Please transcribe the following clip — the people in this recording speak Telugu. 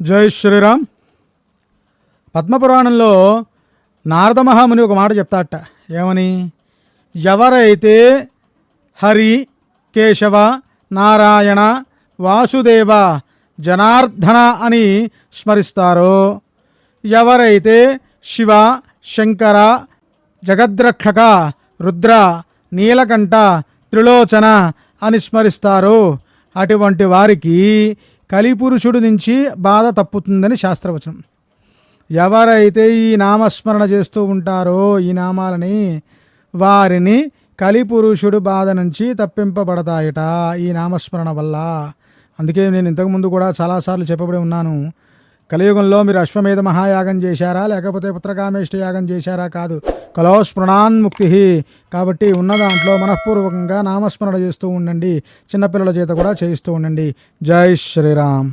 జై శ్రీరామ్. పద్మపురాణంలో నారద మహాముని ఒక మాట చెప్తాట. ఏమని? ఎవరైతే హరి కేశవ నారాయణ వాసుదేవ జనార్దన అని స్మరిస్తారో ఎవరైతే శివ శంకర జగద్రక్షక రుద్ర నీలకంఠ త్రిలోచన అని స్మరిస్తారో అటువంటి వారికి కలిపురుషుడు నుంచి బాధ తప్పుతుందని శాస్త్రవచనం. ఎవరైతే ఈ నామస్మరణ చేస్తూ ఉంటారో ఈ నామాలని వారిని కలిపురుషుడు బాధ నుంచి తప్పింపబడతాయట ఈ నామస్మరణ వల్ల. అందుకే నేను ఇంతకుముందు కూడా చాలాసార్లు చెప్పబడి ఉన్నాను. కలియుగంలో మీరు అశ్వమేధ మహాయాగం చేశారా? లేకపోతే పుత్రకామేష్ట యాగం చేశారా? కాదు. కలో స్మృణాన్ముక్తి కాబట్టి ఉన్న దాంట్లో మనఃపూర్వకంగా నామస్మరణ చేస్తూ ఉండండి. చిన్నపిల్లల చేత కూడా చేయిస్తూ ఉండండి. జై శ్రీరామ్.